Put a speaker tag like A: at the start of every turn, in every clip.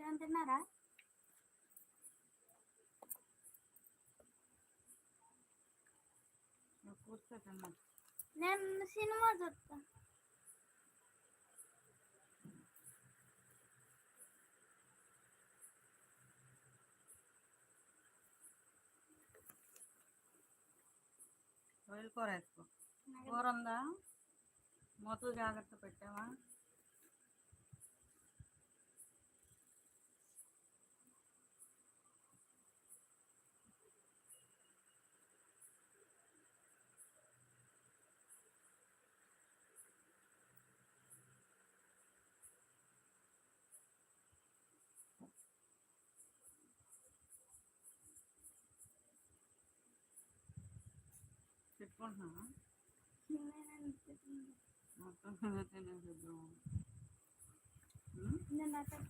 A: మధ్యాహ్నం తిన్నారా? నేను సినిమా చూస్తా.
B: కూర వేసుకో. కూర ఉందా? మూతలు జాగ్రత్త పెట్టావా? పెట్టుకుంటున్నావా? మొత్తం నువ్వే తినేసేద్దాం
A: నేను అక్కడ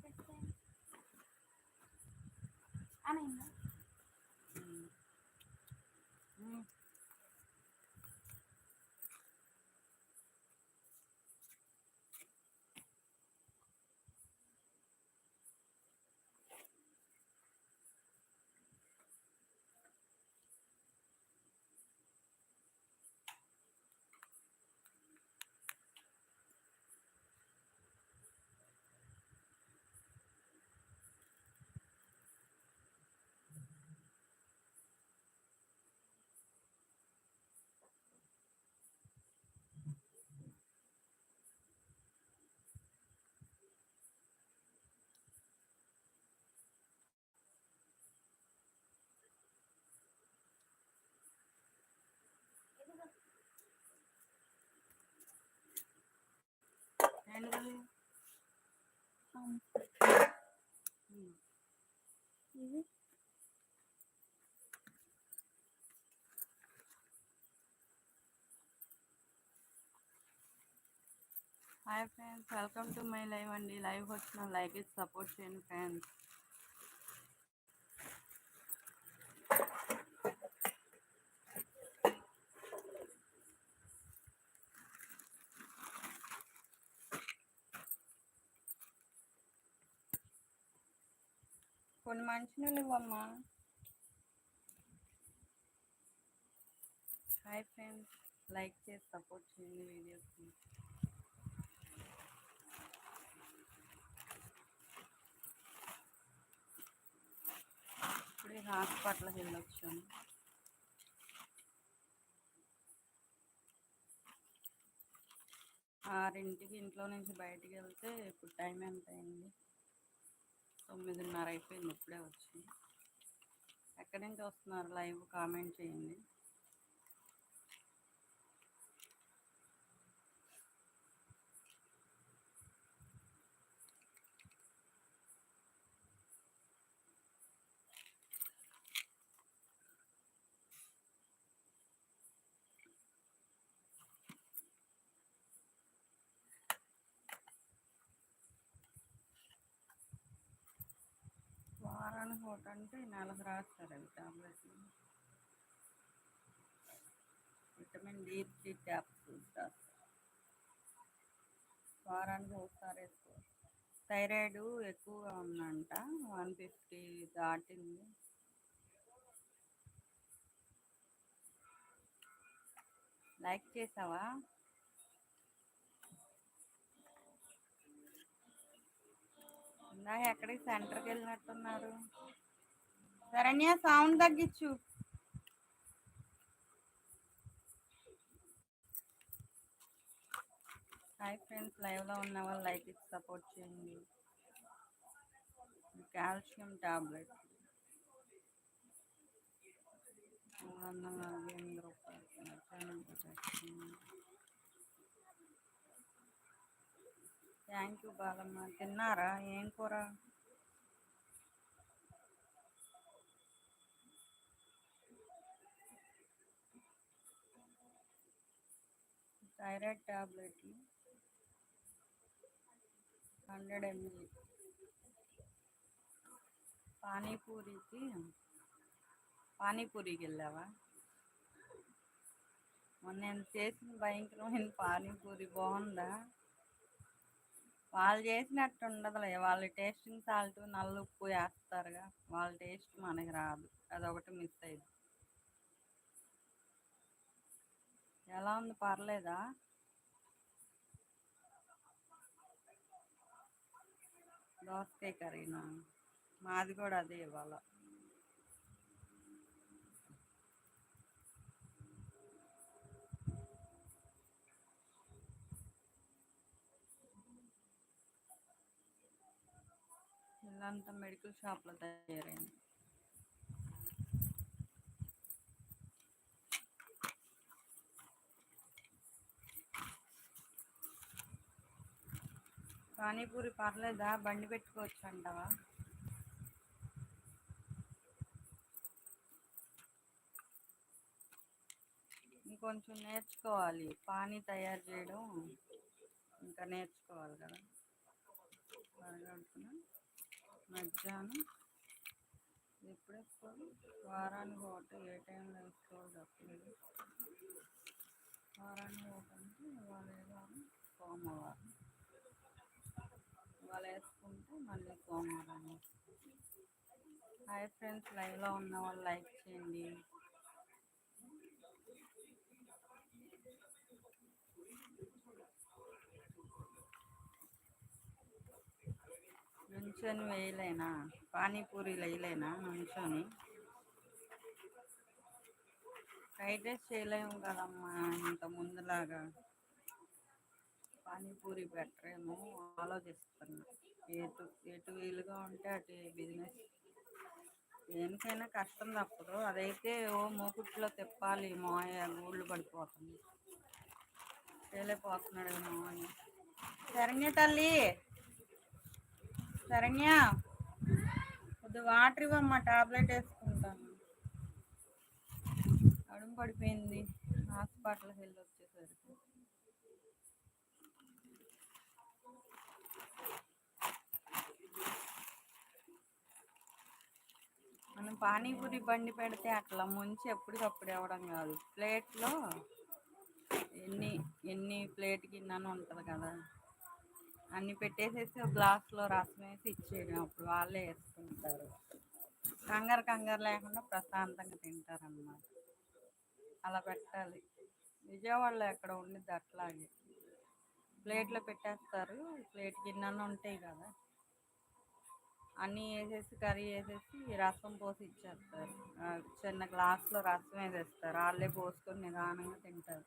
B: ఏంటిది? ఉం.
A: ఇది
B: hi friends welcome to my live అండి లైవ్ వచ్చిన లైక్ ఇచ్చి సపోర్ట్ చేయండి ఫ్రెండ్స్ కొన్ని మంచినీళ్ళు ఇవ్వమ్మా హాయ్ ఫ్రెండ్స్ లైక్ చేసి సపోర్ట్ చేయండి వీడియోస్ని ఇప్పుడు హాస్పిటల్కి వెళ్ళొచ్చాను ఆరింటికి ఇంట్లో నుంచి బయటికి వెళ్తే ఇప్పుడు టైం ఎంత అయింది? తొమ్మిదిన్నర అయిపోయింది ఇప్పుడే వచ్చింది. ఎక్కడి నుంచి వస్తున్నారు? లైవ్ కామెంట్ చేయండి. వారానికి ఒకటి అంటే నెలకు రాస్తారు అవి టాబ్లెట్లు విటమిన్ డి త్రీ క్యాప్సూల్స్ రాస్తారు వారానికి ఒకసారి ఎక్కువ. థైరాయిడ్ ఎక్కువగా ఉందంట వన్ ఫిఫ్టీ దాటింది. లైక్ చేసావా? ఇందాక ఎక్కడికి సెంటర్కి వెళ్ళినట్టున్నారు. శరణ్య సౌండ్ తగ్గించు. హాయ్ ఫ్రెండ్స్ లైవ్లో ఉన్న వాళ్ళు లైక్ ఇచ్చి సపోర్ట్ చేయండి. Calcium tablet. మూడు వందల నలభై ఎనిమిది రూపాయలు. Thank you Balamma. తిన్నారా? ఏం కూర? Thyroid tablet. హండ్రెడ్ ఎంజీ పానీపూరికి పానీపూరికి వెళ్ళావా? మొన్న నేను చేసిన భయంకరమైన పానీపూరి బాగుందా? వాళ్ళు చేసినట్టు ఉండదులే. వాళ్ళు టేస్టింగ్ సాల్ట్ నల్ల ఉప్పు వేస్తారుగా. వాళ్ళ టేస్ట్ మనకి రాదు. అదొకటి మిస్ అయింది. ఎలా ఉంది? పర్లేదా? దోసకాయ కర్రీనా? మాది కూడా అదే ఇవాళ. అంత మెడికల్ షాప్లో తయారైంది. పానీపూరి పర్లేదా? బండి పెట్టుకోవచ్చు అంటావా ఇంకొంచెం నేర్చుకోవాలి. పానీ తయారు చేయడం ఇంకా నేర్చుకోవాలి కదా. పరగడుపున మధ్యాహ్నం ఎప్పుడెప్పుడు? వారానికి ఒకటి ఏ టైంలో వేసుకోవాలి తప్పలేదు వారానికి ఒకటి అంటే ఇవాళ వారం? సోమవారం. ఇవాళ వేసుకుంటే మళ్ళీ సోమవారం. హాయ్ ఫ్రెండ్స్ లైవ్లో ఉన్న వాళ్ళు లైక్ చేయండి. కూర్చొని వేయలేనా? పానీపూరీలు వేయలేనా నుంచొని ఫ్రైడ్ రైస్ చేయలేము కదమ్మా ఇంత ముందులాగా. పానీపూరి ఏమో ఆలోచిస్తున్నా. ఎటు ఎటు వీలుగా ఉంటే అటు బిజినెస్. దేనికైనా కష్టం తప్పదు. అదైతే ఓ మూకుట్లో తిప్పాలి మోయ గూళ్ళు పడిపోతుంది. చేయలేకపోతున్నాడు మోయ శరణ్య తల్లి. శరణ్య కొద్ది వాటర్ ఇవ్వమ్మా టాబ్లెట్ వేసుకుంటాను అడుగు పడిపోయింది. హాస్పిటల్కి వెళ్ళి వచ్చేసరికి మనం పానీపూరి బండి పెడితే అట్లా ముంచి ఎప్పటికప్పుడు ఇవ్వడం కాదు. ప్లేట్లో ఎన్ని ఎన్ని ప్లేట్ గిన్నెను ఉంటుంది కదా. అన్ని పెట్టేసేసి ఒక గ్లాస్లో రసం వేసి ఇచ్చేయడం. అప్పుడు వాళ్ళే వేసుకుంటారు కంగారు కంగారు లేకుండా ప్రశాంతంగా తింటారన్నమాట. అలా పెట్టాలి. విజయవాడలో ఎక్కడ ఉండిద్ది అట్లాగే. ప్లేట్లో పెట్టేస్తారు. ప్లేట్ గిన్నెలు ఉంటాయి కదా. అన్నీ వేసేసి కర్రీ వేసేసి రసం పోసి ఇచ్చేస్తారు. చిన్న గ్లాస్లో రసం వేసేస్తారు. వాళ్ళే పోసుకొని నిదానంగా తింటారు.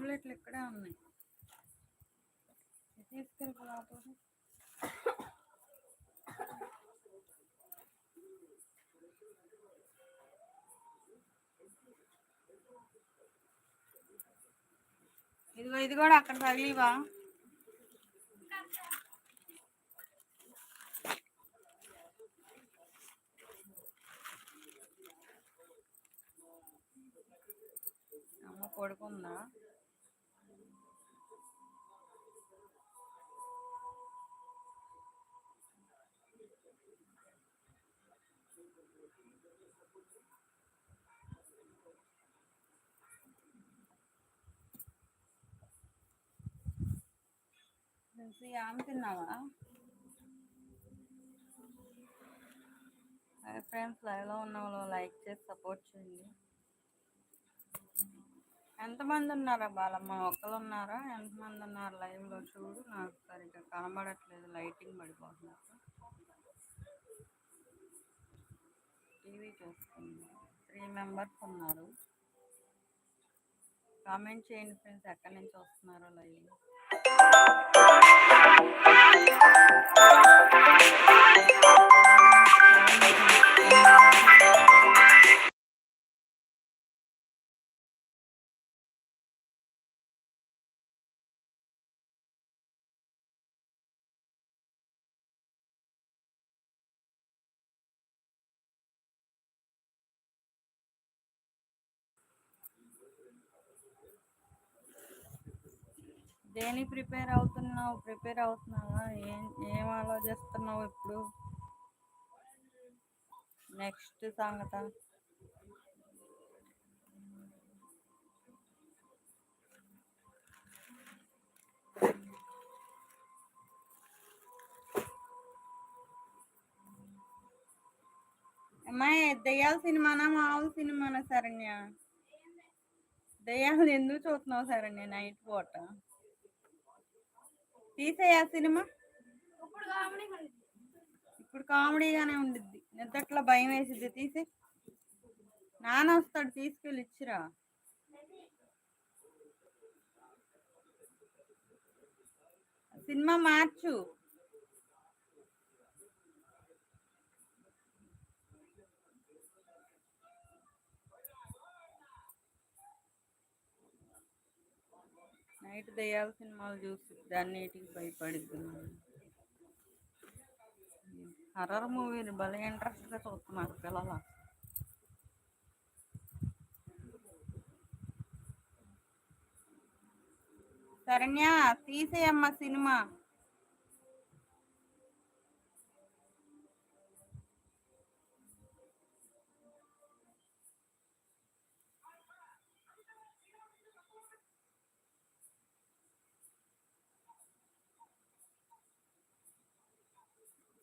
B: టాబ్లెట్లు ఇక్కడే ఉన్నాయి. తీసుకెళ్ళి లోపలికి ఇదిగో ఇది కూడా అక్కడ తగిలివా అమ్మ పడుకుందా తెలిసి ఆమె తిన్నావా? హాయ్ ఫ్రెండ్స్ లైవ్లో ఉన్న వాళ్ళు లైక్ చేసి సపోర్ట్ చేయండి. ఎంతమంది ఉన్నారా బాలమ్మ? ఒక్కరు ఉన్నారా? ఎంతమంది ఉన్నారు లైవ్లో చూడు. నాకు సరిగ్గా కనబడట్లేదు లైటింగ్ పడిపోతున్నారు. టీవీ చూస్తుంది త్రీ మెంబర్స్ ఉన్నారు. కామెంట్ చేయండి ఫ్రెండ్స్ ఎక్కడి నుంచి వస్తున్నారో లైవ్. Thank you. దేని ప్రిపేర్ అవుతున్నావు? ప్రిపేర్ అవుతున్నావా? ఏం ఏం ఆలోచిస్తున్నావు ఇప్పుడు? నెక్స్ట్ సంగత. అమ్మాయి దయ్యాల సినిమానా మామూలు సినిమానా సరణ్య దయ్యాలు ఎందుకు చూస్తున్నావు సరణ్య నైట్ పూట? తీసేయా సినిమా?
A: ఇప్పుడు
B: కామెడీగానే ఉండిద్ది. నిద్దట్లో భయం వేసిద్ది. తీసే. నాన్న వస్తాడు తీసుకెళ్ళి ఇచ్చిరా. సినిమా మార్చు. నైట్ దయ్యాల సినిమాలు చూసి దాన్నిటికి భయపడిద్ది. హర్రర్ మూవీని భలే ఇంట్రెస్ట్గా చూస్తున్నారు పిల్లలు. శరణ్య తీసేయమ్మ సినిమా.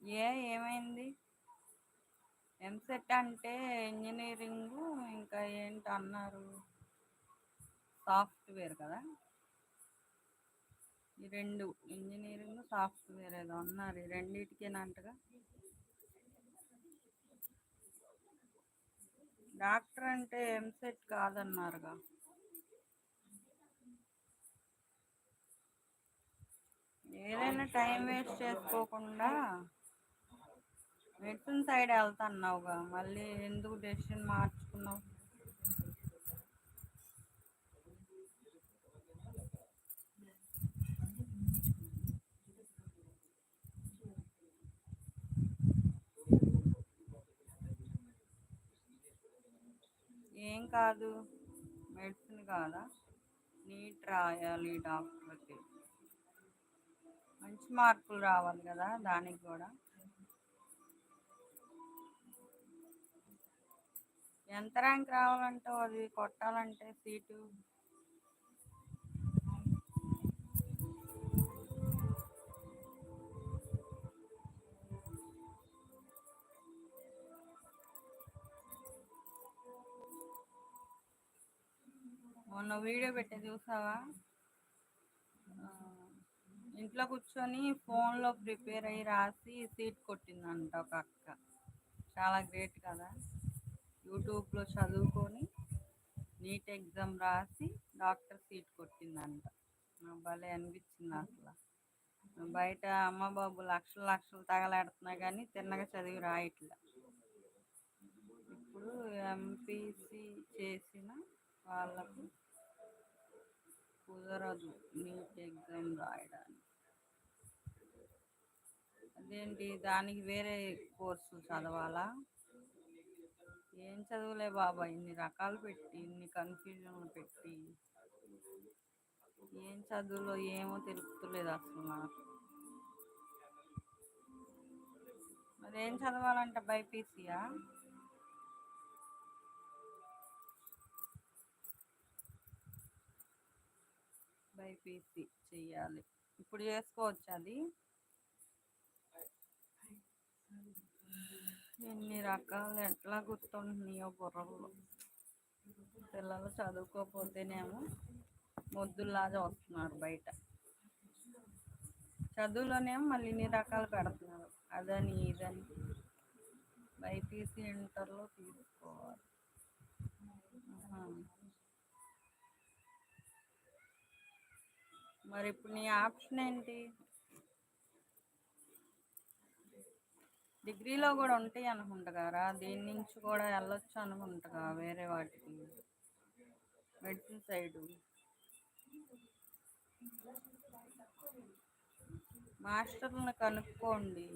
B: ఏ ఏమైంది? ఎంసెట్ అంటే ఇంజనీరింగ్ ఇంకా ఏంటి అన్నారు? సాఫ్ట్వేర్ కదా? ఈ రెండు ఇంజనీరింగ్ సాఫ్ట్వేర్ ఏదో అన్నారు. ఈ రెండింటికేనంటగా డాక్టర్ అంటే ఎంసెట్ కాదన్నారుగా? ఏదైనా టైం వేస్ట్ చేసుకోకుండా మెడిసిన్ సైడ్ వెళ్తున్నావుగా మళ్ళీ ఎందుకు డెసిషన్ మార్చుకున్నావు? ఏం కాదు. మెడిసిన్ కాదా? నీట్ రాయాలి డాక్టర్కి. మంచి మార్కులు రావాలి కదా దానికి కూడా. ఎంత ర్యాంక్ రావాలంటే అది కొట్టాలంటే సీటు. మొన్న వీడియో పెట్టి చూసావా? ఇంట్లో కూర్చొని ఫోన్లో ప్రిపేర్ అయ్యి రాసి సీట్ కొట్టిందంట ఒక అక్క. చాలా గ్రేట్ కదా? యూట్యూబ్లో చదువుకొని నీట్ ఎగ్జామ్ రాసి డాక్టర్ సీట్ కొట్టిందంట. నాకు భలే అనిపించింది అసలు. బయట అమ్మ బాబు లక్షలు లక్షలు తగలాడుతున్నా కానీ తిన్నగా చదివి రాయట్లే. ఇప్పుడు ఎంపీసీ చేసిన వాళ్ళకు కుదరదు నీట్ ఎగ్జామ్ రాయడానికి. అదేంటి దానికి వేరే కోర్సు చదవాలా? ఏం చదువులే బాబా? ఇన్ని రకాలు పెట్టి ఇన్ని కన్ఫ్యూజన్లు పెట్టి. ఏం చదువులో ఏమో తెలుపుతలేదు అసలు నాకు. మరి ఏం చదవాలంటే బైపీసీయా బైపీసీ చెయ్యాలి. ఇప్పుడు చేసుకోవచ్చు అది? ఎన్ని రకాలు ఎట్లా గుర్తుంటున్నాయో బుర్రలో. పిల్లలు చదువుకోకపోతేనేమో మొద్దుల్లాగా వస్తున్నారు బయట. చదువులోనేమో మళ్ళీ ఇన్ని రకాలు పెడుతున్నారు. అదని ఇదని. బైపీసీ ఇంటర్లో తీసుకోవాలి. మరి ఇప్పుడు నీ ఆప్షన్ ఏంటి? డిగ్రీలో కూడా ఉంటాయి అనుకుంటగారా దీని నుంచి కూడా వెళ్ళొచ్చు అనుకుంటారా వేరే వాటికి. Medicine side. మాస్టర్లను కనుక్కోండి.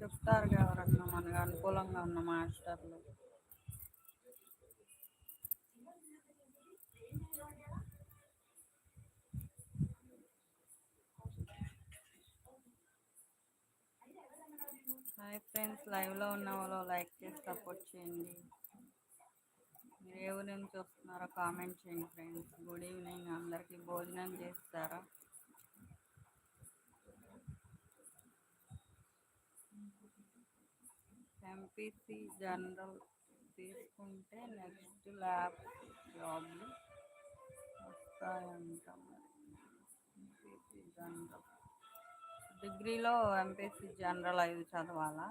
B: చెప్తారు ఎవరన్నా మనకు అనుకూలంగా ఉన్న మాస్టర్లు. హాయ్ ఫ్రెండ్స్ లైవ్లో ఉన్న వాళ్ళు లైక్ చేసి సపోర్ట్ చేయండి. మీరు ఏ ఊరు నుంచి వస్తున్నారో కామెంట్ చేయండి ఫ్రెండ్స్. గుడ్ ఈవినింగ్ అందరికీ భోజనం చేస్తారా? ఎంపీసీ జనరల్ తీసుకుంటే నెక్స్ట్ ల్యాబ్ జాబ్లు వస్తాయంట మరి. ఎంపీసీ జనరల్ డిగ్రీలో ఎంపీసీ జనరల్ ఐదు చదవాలా?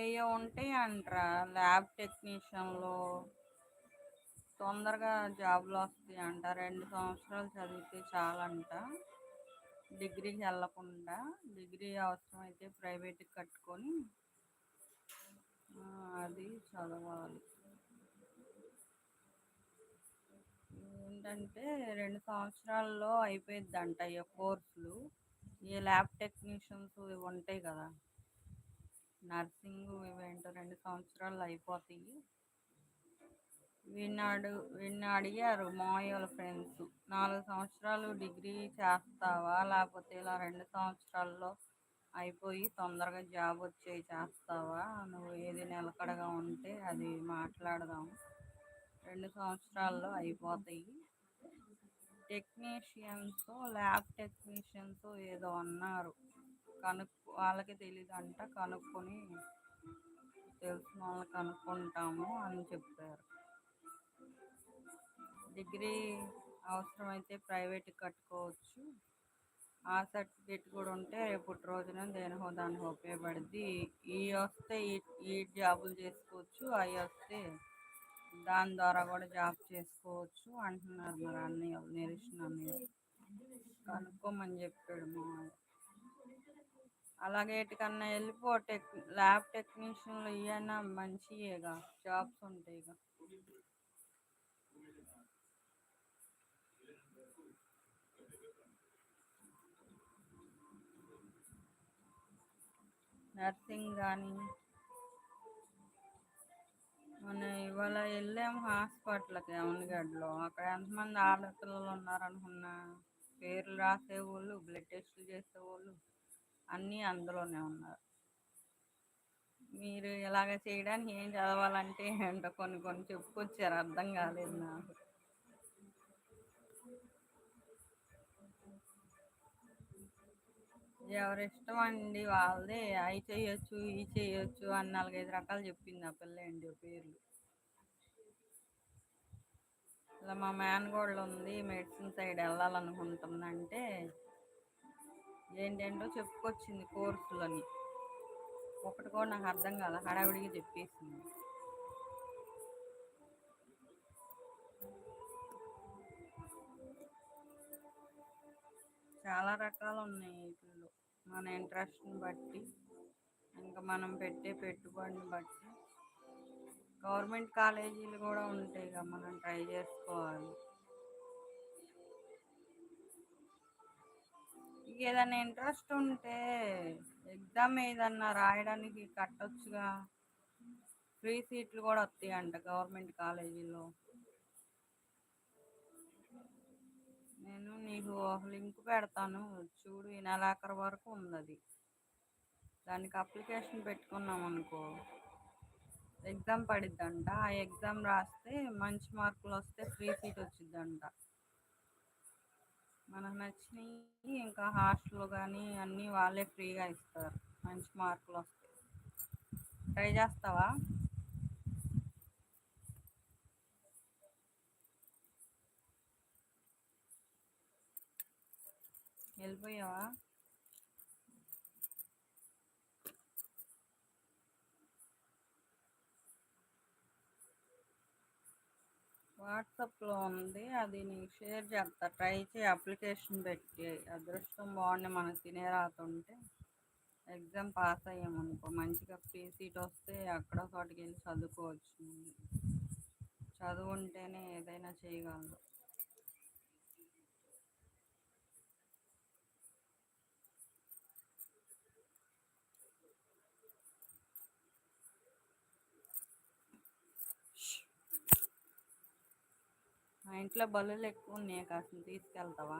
B: ఏయో ఉంటాయి అంటారా ల్యాబ్ టెక్నీషియన్లో తొందరగా జాబ్లు వస్తాయి అంట రెండు సంవత్సరాలు చదివితే చాలంట. డిగ్రీకి వెళ్ళకుండా డిగ్రీ అవసరమైతే ప్రైవేట్కి కట్టుకొని అది చదవాలి. ఏంటంటే రెండు సంవత్సరాల్లో అయిపోయిద్దంట ఈ కోర్సులు. ఈ ల్యాబ్ టెక్నీషియన్స్ ఇవి ఉంటాయి కదా. నర్సింగ్ ఇవేంటో రెండు సంవత్సరాలు అయిపోతాయి. విన్నాడు విన్న అడిగారు మాయోల ఫ్రెండ్స్ నాలుగు సంవత్సరాలు డిగ్రీ చేస్తావా? లేకపోతే ఇలా రెండు సంవత్సరాల్లో అయిపోయి తొందరగా జాబ్ వచ్చేవి చేస్తావా? నువ్వు ఏది నిలకడగా ఉంటే అది మాట్లాడదాం. రెండు సంవత్సరాల్లో అయిపోతాయి. టెక్నీషియన్స్ ల్యాబ్ టెక్నీషియన్స్ ఏదో అన్నారు. కనుక్కు వాళ్ళకి తెలియదు అంట కనుక్కొని తెలిసిన వాళ్ళని కనుక్కుంటాము అని చెప్పారు. డిగ్రీ అవసరమైతే ప్రైవేట్ కట్టుకోవచ్చు. ఆ సర్టిఫికేట్ కూడా ఉంటే రేపటి రోజున దేనిహో దానిహో ఉపయోగపడుద్ది. ఈ వస్తే ఈ ఈ జాబులు చేసుకోవచ్చు అవి వస్తే దాని ద్వారా కూడా జాబ్ చేసుకోవచ్చు అంటున్నారు మరి అన్నయ్య నిరీక్షణ అన్నయ్య. కనుక్కోమని చెప్పాడు మా అలాగే ఎటుకన్నా వెళ్ళిపో టెక్ ల్యాబ్ టెక్నీషియన్లు ఇవన్నా మంచియేగా జాబ్స్ ఉంటాయిగా. నర్సింగ్ కానీ మన ఇవాళ వెళ్ళాము హాస్పిటల్కి అవనిగడ్డలో అక్కడ ఎంతమంది ఆడపిల్లలు ఉన్నారనుకున్నా పేర్లు రాసేవాళ్ళు బ్లడ్ టెస్టులు చేసేవాళ్ళు అన్నీ అందులోనే ఉన్నారు. మీరు ఇలాగ చేయడానికి ఏం చదవాలంటే ఏంటో కొన్ని కొన్ని చెప్పుకొచ్చారు అర్థం కాలేదు నాకు. ఎవరిష్టం అండి వాళ్ళదే. అవి చేయొచ్చు ఇవి చేయొచ్చు అని నాలుగైదు రకాలు చెప్పింది ఆ పిల్ల అండి పేర్లు. ఇలా మా మేనగోళ్ళు ఉంది మెడిసిన్ సైడ్ వెళ్ళాలనుకుంటుందంటే ఏంటేంటో చెప్పుకొచ్చింది కోర్సులని. ఒకటి కూడా నాకు అర్థం కాల హడావిడిగా చెప్పేసింది. చాలా రకాలు ఉన్నాయి వీటిల్లో మన ఇంట్రెస్ట్ని బట్టి ఇంకా మనం పెట్టే పెట్టుబడిని బట్టి. గవర్నమెంట్ కాలేజీలు కూడా ఉంటాయి కదా మనం ట్రై చేసుకోవాలి. ఏదైనా ఇంట్రెస్ట్ ఉంటే ఎగ్జామ్ ఏదన్నా రాయడానికి కట్టొచ్చుగా. ఫ్రీ సీట్లు కూడా వస్తాయి అంట గవర్నమెంట్ కాలేజీలో నేను నీకు ఒక లింక్ పెడతాను. చూడు ఈ నెలాఖరు వరకు ఉంది అది దానికి అప్లికేషన్ పెట్టుకున్నాం అనుకో. ఎగ్జామ్ పడిద్దంట. ఆ ఎగ్జామ్ రాస్తే మంచి మార్కులు వస్తే ఫ్రీ సీట్ వచ్చిద్దంట. మనకు నచ్చినవి ఇంకా హాస్టల్ కానీ అన్నీ వాళ్ళే ఫ్రీగా ఇస్తారు. మంచి మార్కులు వస్తాయి ట్రై చేస్తావా? వెళ్ళిపోయావా? వాట్సాప్లో ఉంది. అది నీకు షేర్ చేస్తా. ట్రై చేయి. అప్లికేషన్ పెట్టి. అదృష్టం బాగుండి మనకు తినే రాతుంటే. Exam pass అయ్యామనుకో. మంచిగా ఫ్రీ సీట్ వస్తే అక్కడ చోటికి వెళ్ళి చదువుకోవచ్చు. చదువు ఉంటేనే ఏదైనా చేయగలరు. మా ఇంట్లో బల్లులు ఎక్కువ ఉన్నాయి కాసిన తీసుకెళ్తావా?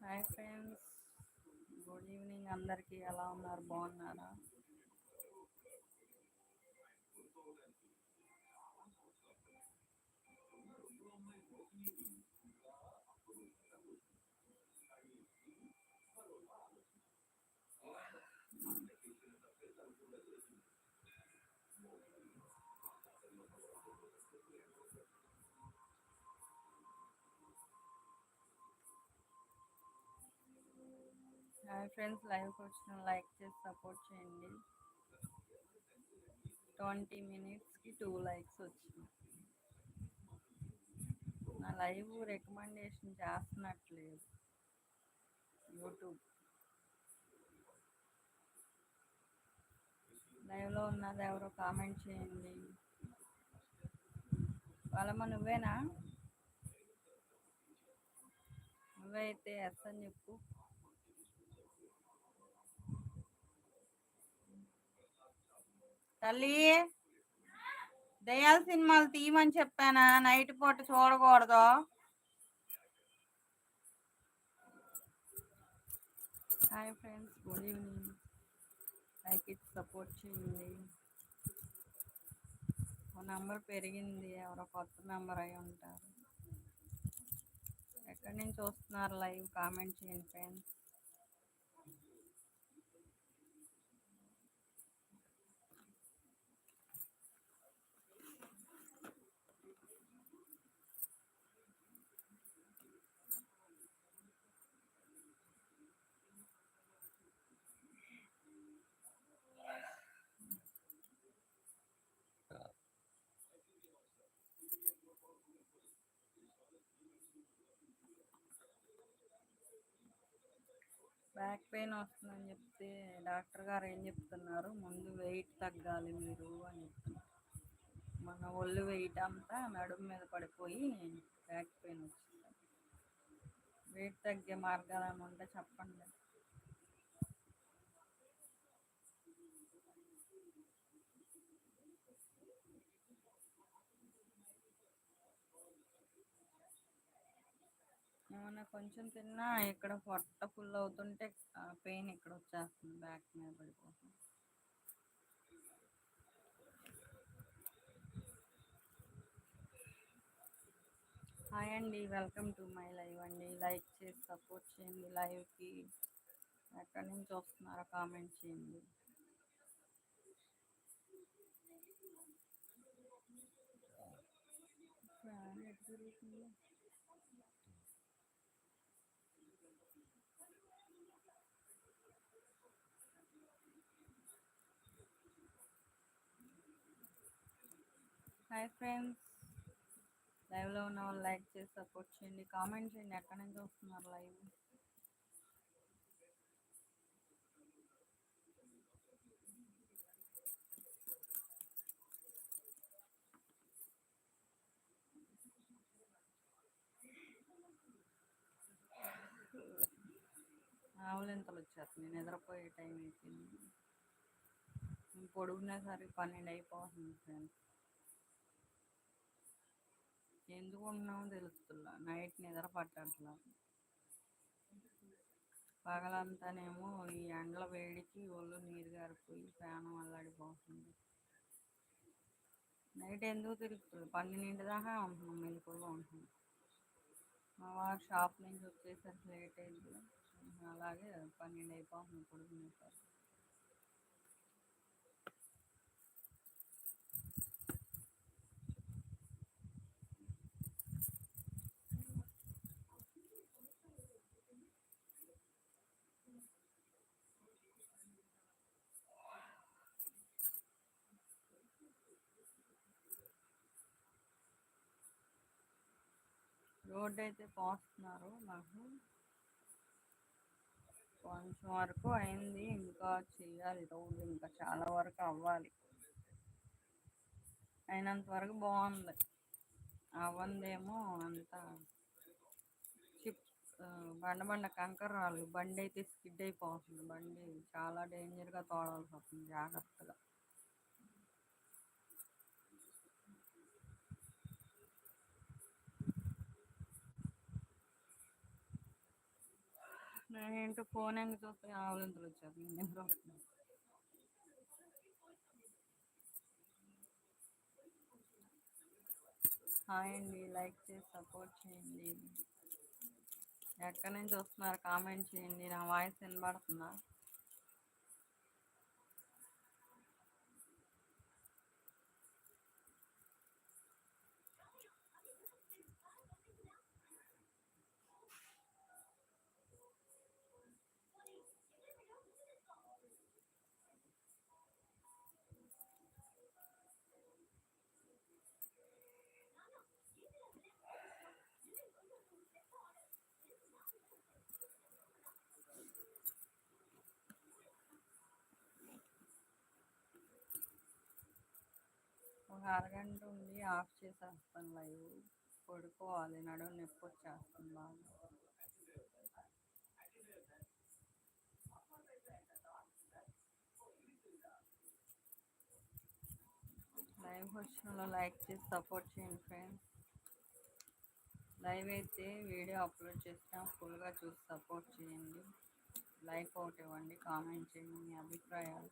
B: హాయ్ ఫ్రెండ్స్ గుడ్ ఈవినింగ్ అందరికీ ఎలా ఉన్నారు? బాగున్నారా? హాయ్ ఫ్రెండ్స్ లైవ్కి వచ్చిన లైక్ చేసి సపోర్ట్ చేయండి. ట్వంటీ మినిట్స్కి టూ లైక్స్ వచ్చినాయి నా లైవ్ రికమెండేషన్ చేస్తున్నట్లేదు. యూట్యూబ్ లైవ్లో ఉన్నది ఎవరో కామెంట్ చేయండి. వాళ్ళమ్మ నువ్వేనా? నువ్వే అయితే ఎస్ అని చెప్పు. తల్లి. దయాల సినిమాలు తీయమని చెప్పానా? నైట్ పూట చూడకూడదు. Hi friends good evening. Like it support చేయండి. ఓ నంబర్ పెరిగింది ఎవరో కొత్త మెంబర్ అయి ఉంటారు. ఎక్కడి నుంచి వస్తున్నారు లైవ్ కామెంట్ చేయండి ఫ్రెండ్స్. బ్యాక్ పెయిన్ వస్తుందని చెప్తే డాక్టర్ గారు ఏం చెప్తున్నారు? ముందు వెయిట్ తగ్గాలి మీరు అని చెప్తున్నారు మన ఒళ్ళు వెయిట్ అంతా నడుము మీద పడిపోయి బ్యాక్ పెయిన్ వస్తుంది వెయిట్ తగ్గే మార్గాలు ఏమంటే ఉంటే చెప్పండి. ఏమన్నా కొంచెం తిన్నా ఇక్కడ పొట్ట ఫుల్ అవుతుంటే పెయిన్ ఇక్కడ వచ్చేస్తుంది బ్యాక్ మీద పడిపోతుంది. హాయ్ అండి వెల్కమ్ టు మై లైవ్ అండి. లైక్ చేసి సపోర్ట్ చేయండి లైవ్కి ఎక్కడి నుంచి వస్తున్నారో కామెంట్ చేయండి. ఫ్యాన్ ఎటు హాయ్ ఫ్రెండ్స్ లైవ్లో ఉన్న వాళ్ళు లైక్ చేసి సపోర్ట్ చేయండి. కామెంట్ చేయండి. ఎక్కడి నుంచి వస్తున్నారు లైవ్ ఆవులింతలు వచ్చేస్తున్నాయి? నిద్రపోయే టైం అయిపోయింది. పొడుగునే సరే పన్నెండు అయిపోతుంది ఫ్రెండ్స్ ఎందుకు ఉన్నామో తెలుస్తున్నా. నైట్ నిద్ర పట్టట్లా. పగలంతానేమో ఈ ఎండల వేడికి ఒళ్ళు నీరు గారిపోయి ఫ్యాన్ అల్లాడిపోతుంది. నైట్ ఎందుకు తిరుగుతుంది? పన్నెండింటి దాకా ఉంటున్నాం మెలకువలో ఉంటున్నాం. మా వారు షాప్ నుంచి వచ్చేసరికి లేట్ అయింది. అలాగే పన్నెండు అయిపోతుంది పడుకునేసరికి రోడ్ అయితే పోస్తున్నారు మాకు కొంచెం వరకు అయింది ఇంకా చేయాలి రోడ్డు ఇంకా చాలా వరకు అవ్వాలి. అయినంత వరకు బాగుంది. అవ్వందేమో అంతా చిప్ బండ బండ కంకర రాళ్ళు బండి అయితే స్కిడ్ అయిపోతుంది బండి. చాలా డేంజర్గా తోడాల్సి వస్తుంది జాగ్రత్తగా. ఏంటో ఫోన్ ఎందుకు చూస్తే ఆవులంతలు వచ్చారు నేను హాయ్ అండి. లైక్ చేసి సపోర్ట్ చేయండి. ఎక్కడి నుంచి వస్తున్నారు? కామెంట్ చేయండి. నా వాయిస్ వినబడుతుందా? ఒక అరగంట ఉండి ఆఫ్ చేసేస్తాను లైవ్. పడుకోవాలి నడుము నొప్పి వచ్చేస్తుంది బాగా. లైవ్ వచ్చిన లైక్ చేసి సపోర్ట్ చేయండి ఫ్రెండ్స్. లైవ్ అయితే వీడియో అప్లోడ్ చేసినా ఫుల్గా చూసి సపోర్ట్ చేయండి. లైక్ ఒకటి ఇవ్వండి కామెంట్ చేయండి మీ అభిప్రాయాలు.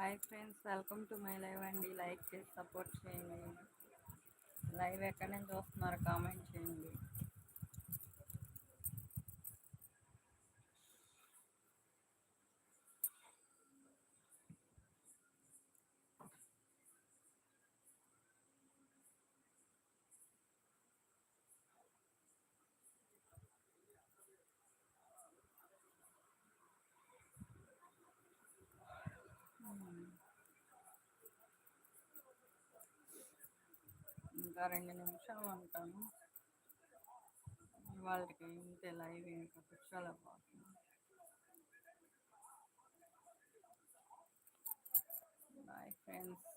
B: Hi friends welcome to my live అండి. లైక్ చేసి సపోర్ట్ చేయండి. లైవ్ ఎక్కడి నుంచి వస్తున్నారు కామెంట్ చేయండి. ఇంకా రెండు నిమిషాలు ఉంటాను. వాళ్ళకి ఇంతే లైవ్ ఇంకా కూర్చోలే పోతున్నాను బాయ్ ఫ్రెండ్స్